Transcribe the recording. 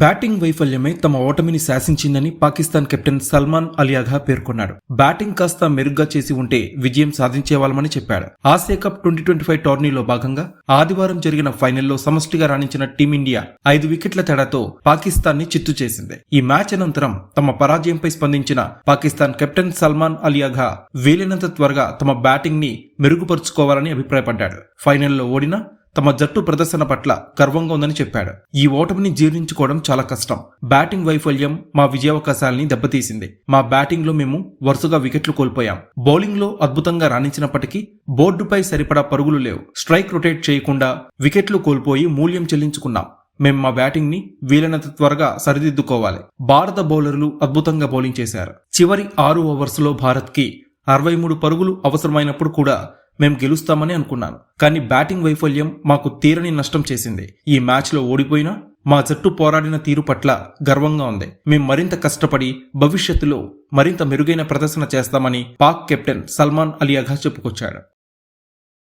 Batting వైఫల్యమే తమ ఓటమిని శాసించిందని పాకిస్తాన్ కెప్టెన్ సల్మాన్ అలియాగా పేర్కొన్నాడు. బ్యాటింగ్ కాస్త మెరుగ్గా చేసి ఉంటే విజయం సాధించేవాళ్ళమని చెప్పాడు. Asia cup twenty twenty five టోర్నీలో భాగంగా ఆదివారం జరిగిన ఫైనల్లో సమష్టిగా రాణించిన టీమిండియా ఐదు వికెట్ల తేడాతో పాకిస్తాన్ని చిత్తు చేసింది. ఈ మ్యాచ్ అనంతరం తమ పరాజయంపై స్పందించిన పాకిస్తాన్ కెప్టెన్ సల్మాన్ అలియాగా వీలైనంత త్వరగా తమ బ్యాటింగ్ని మెరుగుపరుచుకోవాలని అభిప్రాయపడ్డాడు. ఫైనల్లో ఓడినా తమ జట్టు ప్రదర్శన పట్ల గర్వంగా ఉందని చెప్పాడు. ఈ ఓటమిని జీర్ణించుకోవడం చాలా కష్టం. బ్యాటింగ్ వైఫల్యం మా విజయావకాశాలని దెబ్బతీసింది. మా బ్యాటింగ్లో మేము వరుసగా వికెట్లు కోల్పోయాం. బౌలింగ్లో అద్భుతంగా రాణించినప్పటికీ బోర్డుపై సరిపడా పరుగులు లేవు. స్ట్రైక్ రొటేట్ చేయకుండా వికెట్లు కోల్పోయి మూల్యం చెల్లించుకున్నాం. మేము మా బ్యాటింగ్ని వీలైనంత త్వరగా సరిదిద్దుకోవాలి. భారత బౌలర్లు అద్భుతంగా బౌలింగ్ చేశారు. చివరి ఆరు ఓవర్స్లో భారత్కి అరవై మూడు పరుగులు అవసరమైనప్పుడు కూడా మేము గెలుస్తామని అనుకున్నాను. కానీ బ్యాటింగ్ వైఫల్యం మాకు తీరని నష్టం చేసింది. ఈ మ్యాచ్లో ఓడిపోయినా మా జట్టు పోరాడిన తీరు పట్ల గర్వంగా ఉంది. మేం మరింత కష్టపడి భవిష్యత్తులో మరింత మెరుగైన ప్రదర్శన చేస్తామని పాక్ కెప్టెన్ సల్మాన్ అలీ అఘా చెప్పుకొచ్చాడు